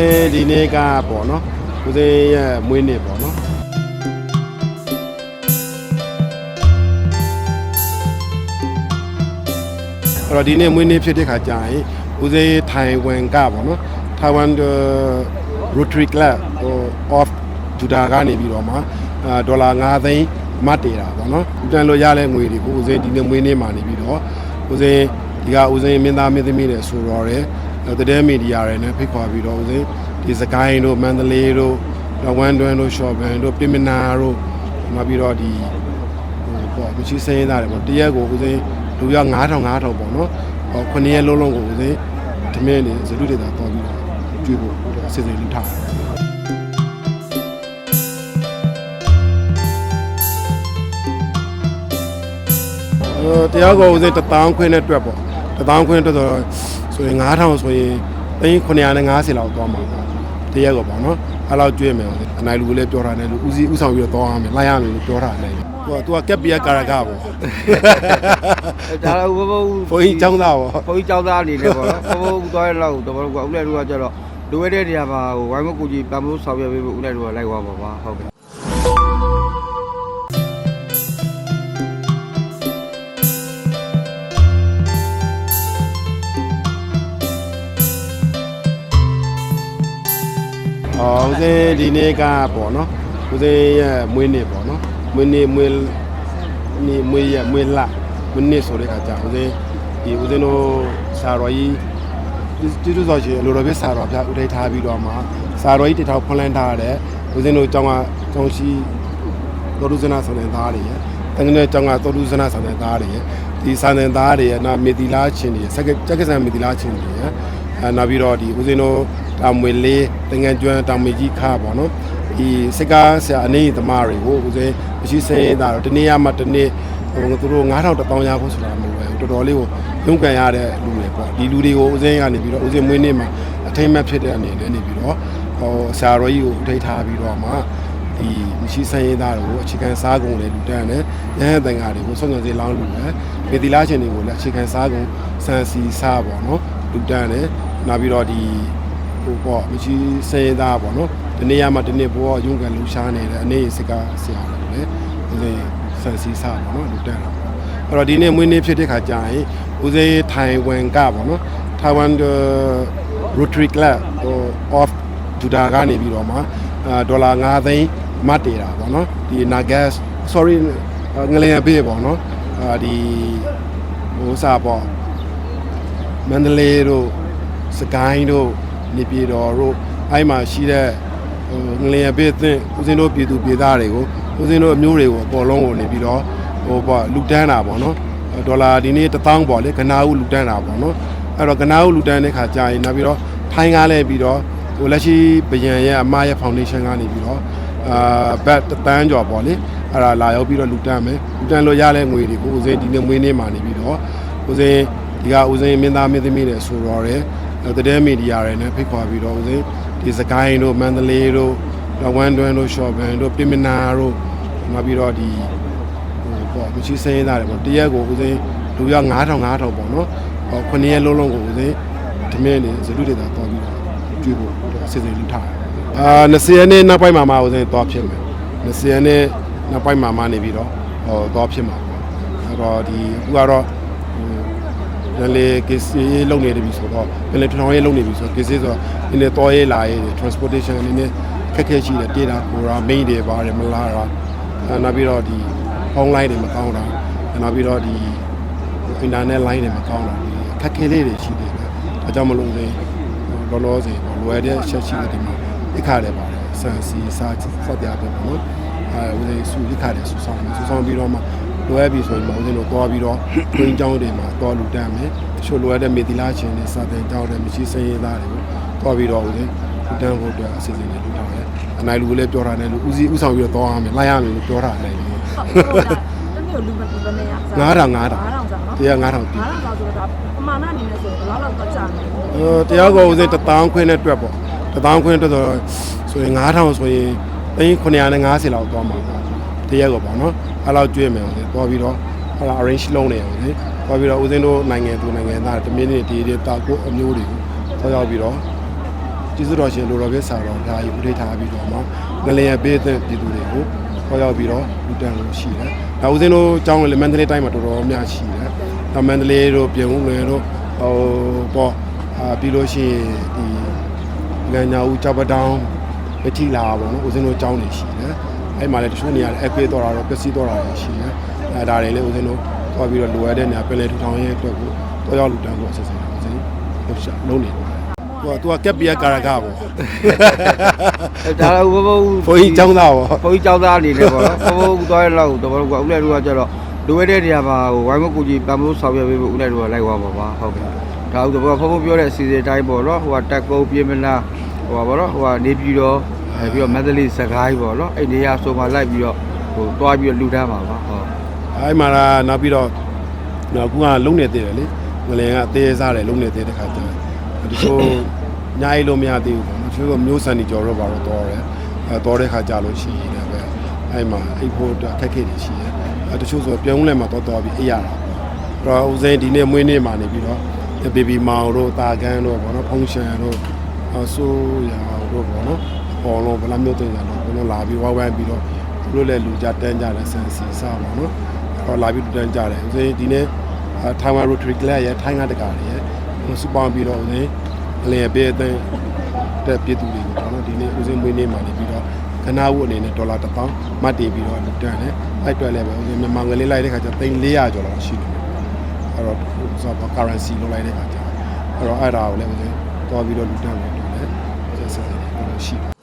စဉ်ဒီနေ့ကပေါ့နော်ဦးစဉ်ရဲ့မွေးနေ့ပေါ့နော်အဲ့တော့ဒီနေ့မွေးနေ့ဖြစ်တဲ့ခါကျရင်ဦးစဉ်ထိုင်ဝမ်ကပေါ့နော်ထိုင်ဝမ် Rotary Club ဟို of Judah ကနေပြီးတော့မှအာဒေါ်လာ9သိန်းမတ်တေတာပေါ့နော်တန်လို့ရတဲ့ငွေတွေကိုဦးစဉ်ဒီနေ့မွေးနေ့မှာနေပြီးတော့ဦးစဉ်ဒီကဦးစဉ်မင်းသားမင်းသမီးတွေဆိုတော့တယ် တတဲ့မီဒီယာတွေနဲ့ဖိတ်ခေါ်ပြီးတော့ဦးစဉ်ဒီစကိုင်းတို့မန္တလေးတို့တော့ဝမ်တွန်းတို့ရှော့ဘန်တို့ပြင်မနာတို့နောက်ပြီးတော့ဒီဟိုပေါ့မရှိစင်းသားတယ်ပေါ့တရက်ကိုဦးစဉ်လူရောက်9000 9000ပေါ့နော်ဟော9ရက်လုံးလုံးကိုဦးစဉ်ဒီမင်းနေဇလူတွေတာတော်ပြီးတော့ကျွေးဖို့အစီအစဉ်လုပ်ထားတယ်ဟိုတရားကောဦးစင်းတထောင်ခွင်းနဲ့တွက်ပေါ့တထောင်ခွင်းတွက်ဆိုတော့ ဆိုရင်9000ဆိုရင်သိန်း950လောက်သွားမှာပေါ့တရားကောပေါ့နော်အဲ့လောက်ကျွေးမယ်ဦးစင်းအနိုင်လူကိုလည်းပြောထားတယ်လူဦးစီးဥဆောင်ပြီးတော့သွားရမယ်လိုက်ရမယ်လို့ပြောထားတယ်သူကသူကကက်ပီယကာရကပေါ့ဒါတော့ဘဘဘုန်းကြီးចောင်းသားပေါ့ဘုန်းကြီးចောင်းသားအနေနဲ့ပေါ့နော်ဘဘသွားရလောက်တော့ဘကဦးလည်းတို့ကကြတော့လိုရတဲ့နေရာမှာဟိုဝိုင်းမကူကြီးပံမိုးဆောင်ရွက်ပေးဖို့ဦးလည်းတို့ကလိုက်သွားပါပါဟုတ်ကဲ့ စင်းဒီနေ့ကပေါ့နော်ဦးစင်းရဲ့မွေးနေ့ပေါ့နော်မွေးနေ့မွေးနေ့မွေးရမွေးလမွေးနေ့ဆိုတဲ့အခါကျဦးစင်းဒီဦးစင်းတို့ဆာတော်ကြီးကျေးဇူးတော်ရှင်အလိုတော်ပြဆာတော်ပြဥထိတ်ထားပြီးတော့မှဆာတော်ကြီးတထောက်ဖွင့်လန်းထားတဲ့ဦးစင်းတို့ကျောင်းကကျောင်းရှိတော်လူဇနာဆောင်တဲ့သားတွေရဲ့တကယ်နဲ့ကျောင်းကတော်လူဇနာဆောင်တဲ့သားတွေရဲ့ဒီဆောင်တဲ့သားတွေရဲ့နောက်မေတီလာချင်းတွေစက်ကစက်ကဆန်မေတီလာချင်းတွေရဲ့အဲနောက်ပြီးတော့ဒီဦးစင်းတို့ တာမွေလေးတငယ်ကျွမ်းတာမွေကြီးခါပေါ့နော်ဒီစကားဆရာအနေသမားတွေကိုဦးစင်းမရှိစင်းတာတော့တနေ့ရမှတနေ့ဟိုသူတို့9000တပေါင်းရဖို့ဆိုတာမဟုတ်ဘူးတော်တော်လေးကိုရုန်းကန်ရတဲ့လူတွေပေါ့ဒီလူတွေကိုဦးစင်းကနေပြီးတော့ဦးစင်းမွေးနေ့မှာအထိမ့်မဲ့ဖြစ်တဲ့အနေနဲ့နေပြီးတော့ဟိုဆရာတော်ကြီးကိုထိထားပြီးတော့မှဒီမရှိစင်းရသားတွေကိုအခြေခံစားကုန်တွေလူတန်းတယ်ရဟန်းတန်ဃာတွေကိုဆုံးဖြတ်စေလောင်းလူတယ်မေတီလာရှင်တွေကိုလည်းအခြေခံစားကုန်စံစီစားပေါ့နော်လူတန်းတယ်နောက်ပြီးတော့ဒီ ဟိုပေါ့မရှိစဲသားပေါ့နော်ဒီနေ့ရမှဒီနေ့ဘောရုံးကန်လှူရှားနေတယ်အနေစကားဆရာလည်းလေဦးစိဆန်စီစားပေါ့နော်လူတက်တာပေါ့အဲ့တော့ဒီနေ့မွေးနေ့ဖြစ်တဲ့ခါကျရင်ဦးစိထိုင်ဝမ်ကပေါ့နော်ထိုင်ဝမ် Rotary Club ဟို of Judah ကနေပြီးတော့မှအာဒေါ်လာ9သိန်းမတ်တေတာပေါ့နော်ဒီ Nagas sorry ငလျင်ဘေးပေါ့နော်အာဒီဟိုစားပေါ့မန္တလေးတို့စကိုင်းတို့ နေပြည်တော်တို့အဲ့မှာရှိတဲ့ဟိုငလျင်ပေးသင့်ဦးစင်းတို့ပြည်သူပြည်သားတွေကိုဦးစင်းတို့အမျိုးတွေကိုအပေါ်လုံးကိုနေပြီးတော့ဟိုပေါ့လူတန်းတာပေါ့နော်ဒေါ်လာဒီနေ့1000ပေါ့လေကနာဦးလူတန်းတာပေါ့နော်အဲ့တော့ကနာဦးလူတန်းတဲ့ခါကြာရင်နောက်ပြီးတော့ထိုင်းကားလဲပြီးတော့ဟိုလက်ရှိဗယံရဲ့အမရဲ့ foundation ကနေပြီးတော့အာဘတ်တန်းကျော်ပေါ့လေအဲ့ဒါလာရောက်ပြီးတော့လူတန်းမယ်လူတန်းလို့ရတဲ့ငွေတွေကိုဦးစင်းဒီနေ့မွေးနေ့မှာနေပြီးတော့ဦးစင်းဒီကဦးစင်းမင်းသားမင်းသမီးတွေဆိုတော့တယ် တတဲ့မီဒီယာတွေနဲ့ဖိတ်ခေါ်ပြီးတော့ဦးစင်းဒီစကိုင်းတို့မန္တလေးတို့တော့ဝမ်တွန်းတို့ရှော့ဘန်တို့ပြင်မနာတို့နောက်ပြီးတော့ဒီဟိုပေါ့မရှိစင်းသားတယ်ပေါ့တရက်ကိုဦးစင်းလူရောက်9000 9000ပေါ့နော်ဟော9ရက်လုံးလုံးကိုဦးစင်းဒီမင်းနေဇလူတွေတာတော်ပြီးတော့ကျွေးဖို့အစီအစဉ်လုပ်ထားတယ်အာ20ရက်နေ့နောက်ပိုင်းမှာမှဦးစင်းသွားဖြစ်မယ်20ရက်နေ့နောက်ပိုင်းမှာမှနေပြီးတော့ဟောသွားဖြစ်မှာပေါ့အဲ့တော့ဒီအခုကတော့ ဟိုလည်းလေကစ္စရေးလုံနေတယ်ပြီဆိုတော့လည်းလေထောင်ရေးလုံနေပြီဆိုတော့ကစ္စရေးဆိုတော့နည်းနည်းတော်ရေးလာရေး transportation နည်းနည်းခက်ခဲရှိတယ်တေးတာကိုရာ main တွေပါတယ်မလားတာအဲနောက်ပြီးတော့ဒီ online တွေမကောင်းတာနောက်ပြီးတော့ဒီ internet line တွေမကောင်းတာဒီခက်ခဲလေးတွေရှိတယ်ဒါကြောင့်မလို့လေလောလောဆယ်ပေါ့လွယ်တဲ့ချက်ရှိတဲ့ဒီမှာအိခါတယ်ပါတယ်ဆန်စီစားစက်ပြပဲပေါ့နော်အဲဦးလေးစုအိခါတယ်ဆူဆောင်ဆူဆောင်ပြီးတော့မှ လိုအပ်ပြီဆိုရင်မဟုတ်ဘူးလို့သွားပြီးတော့တွင်းကြောင်းတွေမှာသွားလူတန်းမယ်တချို့လိုအပ်တဲ့မေတီလာရှင်တွေစာသင်ကြောင်းတွေမရှိစရေးသားတွေကိုသွားပြီးတော့ဦးလေးလူတန်းဖို့အတွက်အစီအစဉ်တွေလုပ်ထားတယ်အနိုင်လူကလည်းပြောတာနဲ့လူဦးစီးဦးဆောင်ပြီးတော့သွားရမယ်လိုက်ရမယ်လို့ပြောတာလည်းဟုတ်ဟုတ်လားတမျိုးလူမလူမနဲ့ရ9000 9000တရား9000ပြီ9000ဆိုတော့ပမာဏအနေနဲ့ဆိုဘယ်လောက်တော့ကြာလဲအဲတရားကောဦးစီး1000ခွင်းနဲ့တွက်ပေါ့1000ခွင်းတွက်ဆိုရင်9000ဆိုရင်3950လောက်သွားမှာပါ တရားကောပေါ့နော်အဲ့လောက်ကျွေးမယ်ဦးစင်းသွားပြီးတော့ဟလာ arrange လုပ်နေအောင်လေသွားပြီးတော့ဦးစင်းတို့နိုင်ငံသူနိုင်ငံသားတမင်းတွေဒီတွေတာကိုအမျိုးတွေကိုသွားရောက်ပြီးတော့ကျေးဇူးတော်ရှင်လိုတော်ပြဆာတော်ဒါကြီးဥထိထားပြီးတော့မှငလျင်ပေးတဲ့ပြည်သူတွေကိုခေါ်ရောက်ပြီးတော့လူတန်းလို့ရှိတယ်။ဒါဦးစင်းတို့ကျောင်းလည်းမန္တလေးတိုင်းမှာတော်တော်များရှိတယ်။ဒါမန္တလေးတို့ပြင်ဦးလွင်တို့ဟိုပေါ့အာပြီးလို့ရှိရင်ဒီလမ်းညာဦးကြောက်ပတောင်းမထီလာပါတော့ဦးစင်းတို့ကျောင်းနေရှိတယ်။ အဲ့မှာလည်းတချို့နေရာလည်းအကွေးတော်တာတော့ပစ္စည်းတော်တာတွေရှိတယ်။အဲဒါတွေလည်းဦးစင်းတို့သွားပြီးတော့လိုအပ်တဲ့နေရာပင်လယ်ထူထောင်ရေးအတွက်ကိုတော့ရောက်လူတန်းကိုအစစ်အစစ်ဦးစင်းလှုပ်ရှားလုံးနေတယ်။သူကသူကကက်ပီယကာရကပေါ့အဲဒါလည်းဘဘဘုန်းကြီးចောင်းသားပေါ့ဘုန်းကြီးကျောင်းသားအနေနဲ့ပေါ့နော်ဘဘသွားရလောက်တော့ဘောကဦးလေးတို့ကကျတော့လိုရတဲ့နေရာမှာဟိုဝိုင်းမကူကြီးပံမိုးဆောင်ရွက်ပေးဖို့ဦးလေးတို့ကလိုက်သွားပါပါဟုတ်ကဲ့ဒါဥတော့ဘဘပြောတဲ့အစီအစဉ်တိုင်းပေါ့နော်ဟိုကတက်ကုန်းပြင်မလားဟိုပါပေါ့နော်ဟိုကနေပြီးတော့ အဲပြီးတော့မန္တလေးစကိုင်းပေါ့နော်အဲ့နေရာဆိုမှလိုက်ပြီးတော့ဟိုသွားပြီးတော့လူတန်းပါပါဟုတ်အဲ့မှာလာနောက်ပြီးတော့နောက်ကူကလုံနေသေးတယ်လေငလင်ကအသေးစားတယ်လုံနေသေးတဲ့ခါကျတော့ဒီလိုညာရီလို့မရသေးဘူးပေါ့နော်သူကမျိုးစံနေကြော်တော့ပါတော့တော်တယ်အဲတော်တဲ့ခါကျလို့ရှိရင်လည်းပဲအဲ့မှာအိတ်ဖို့အတွက်အခက်အခဲတွေရှိတယ်အဲတချို့ဆိုပြောင်းလဲမှာတော်တော်ပြီးအေးရတာပေါ့တော့ဦးစိန်ဒီနေ့မွေးနေ့မှာနေပြီးတော့ဘေဘီမောင်တို့တာကန်းတို့ပေါ့နော်ဖုန်ရှင်တို့အဆိုးရတို့ပေါ့နော် ပေါ်လုံးဗလာမျိုးတင်ကြတော့ဘယ်လိုလာပြီးဝိုင်းဝိုင်းပြီးတော့သူတို့လည်းလူကြတန်းကြတယ်ဆန်စီစားပါနော်တော့လာပြီးတူတန်းကြတယ်ဦးစင်းဒီနေ့ထိုင်ဝမ် Rotary Club ရဲ့ထိုင်းကတကာတွေရဲ့စူပေါင်းပြီးတော့ဦးစင်းအလျင်ပေးအသင်းတက်ပြည်သူတွေကိုပေါ့နော်ဒီနေ့ဦးစင်းမွေးနေ့မှာနေပြီးတော့ခနာဝတ်အနေနဲ့ဒေါ်လာ1000မှတ်တည်ပြီးတော့လူတန်းတယ်အဲ့အတွက်လည်းပဲဦးစင်းမြန်မာငွေလေးလိုက်တဲ့ခါကျ3400ကျော်လောက်ရှိတယ်အဲ့တော့ဆိုတော့ currency လောက်လိုက်တဲ့ခါကျအဲ့တော့အဲ့ဒါကိုလည်းဦးစင်းတွားပြီးတော့လူတန်းလို့ပြောတယ်ဆက်ဆက်နေတော့ရှိတယ်